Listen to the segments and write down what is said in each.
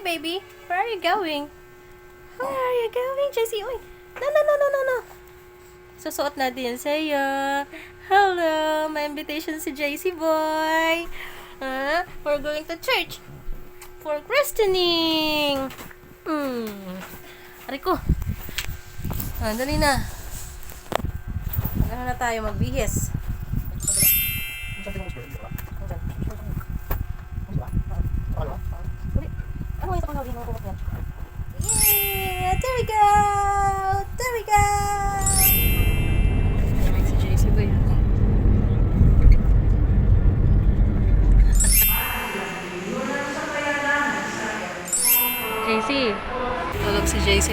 Baby. Where are you going? Where are you going, Jessie? Uy, no, no, no, no, no, no. Susuot natin yan sa'yo. Hello, my invitation si JC boy. Ah, we're going to church for christening. Hmm. Ariko. Ah, dali na. Ano na tayo magbihis? There we go! There we go! Si JC ba yun? JC. Tulog si JC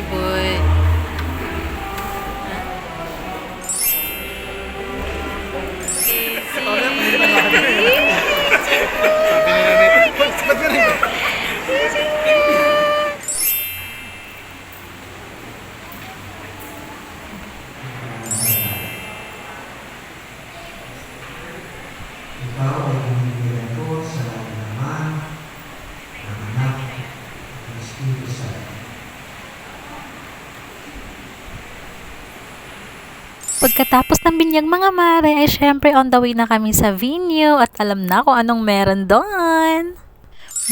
Pagkatapos ng binyag mga mare, ay syempre on the way na kami sa venue at alam na kung anong meron doon.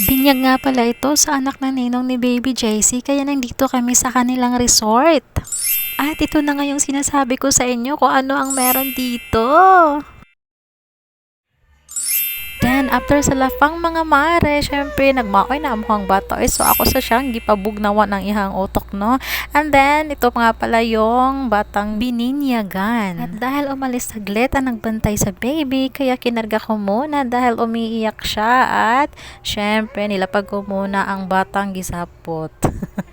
Binyag nga pala ito sa anak na ninong ni Baby JC kaya nandito kami sa kanilang resort. At ito na nga yung sinasabi ko sa inyo kung ano ang meron dito. Then, after sa lafang mga mare, syempre, nagmaoy na amuhang bata. Eh, so, ako sa siyang gipabugnawa ng ihang utok, no? And then, ito nga pala yung batang bininyagan. At dahil umalis saglit ang nagbantay sa baby, kaya kinarga ko muna dahil umiiyak siya at syempre, nilapag ko muna ang batang gisapot.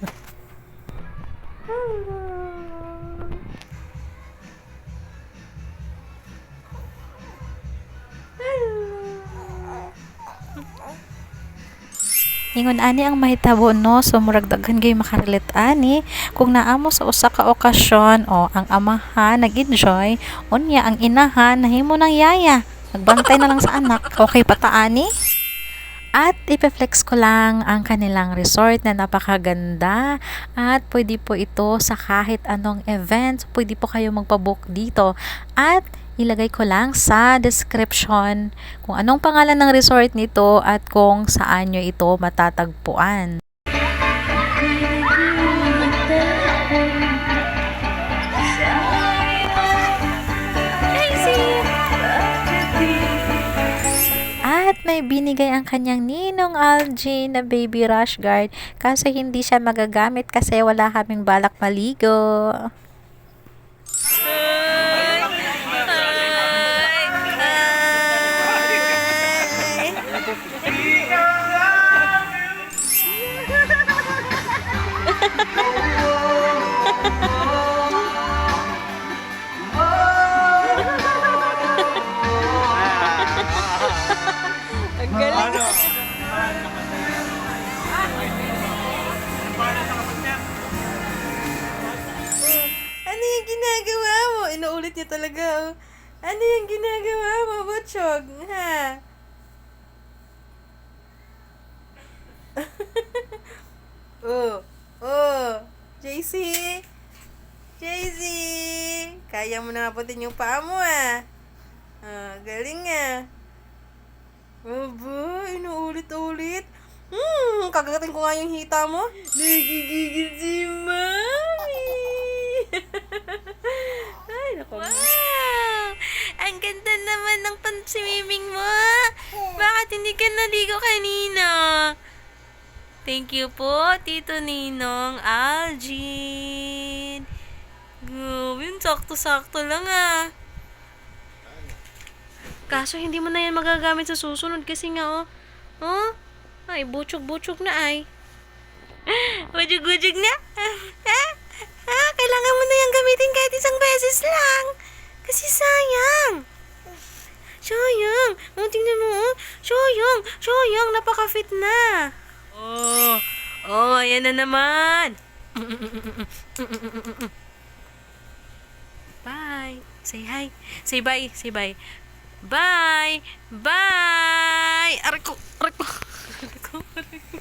Ingon ani ang mahitabo no, so murag daghan gay makarilit. Ani kung naamo sa usa ka okasyon o ang amahan nag-enjoy unya ang inahan nahimo ng yaya. Nagbantay na lang sa anak. Okay pa ta ani at ipeflex ko lang ang kanilang resort na napakaganda. At pwede po ito sa kahit anong event. Pwede po kayo magpabook dito. At ilagay ko lang sa description kung anong pangalan ng resort nito at kung saan nyo ito matatagpuan. May binigay ang kanyang ninong Algie na baby rash guard kaso hindi siya magagamit kasi wala kaming balak maligo. Ang ginagawa mo? Inuulit niya talaga. oh. Ano yung ginagawa mo, Butchog? Ha? oh, oh. JC? JC? Kaya mo na kaputin yung paa mo, ah. Ah, galing, ah. Aba, inuulit-ulit. Hmm, kagagatin ko nga yung hita mo. Nagigigil si Mami. Ay, naku. Wow! Ang ganda naman ng pansumiming mo. Bakit hindi ka naligo kanina? Thank you po, Tito Ninong Algin. Gawin, sakto-sakto lang ah. Kaso hindi mo na yan magagamit sa susunod kasi nga oh. Oh? Ay, butsog-butsog na ay. Butsog-butsog na? Ah, ah, kailangan mo na yan gamitin kahit isang beses lang. Kasi sayang. Sayang. Oh, tingnan mo oh. Sayang. Sayang. Napaka-fit na. Oh. Oh, ayan na naman. Bye. Say hi. Say bye. Say bye. Bye! Bye! Aray ko! Aray ko! Aray ko! Aray ko!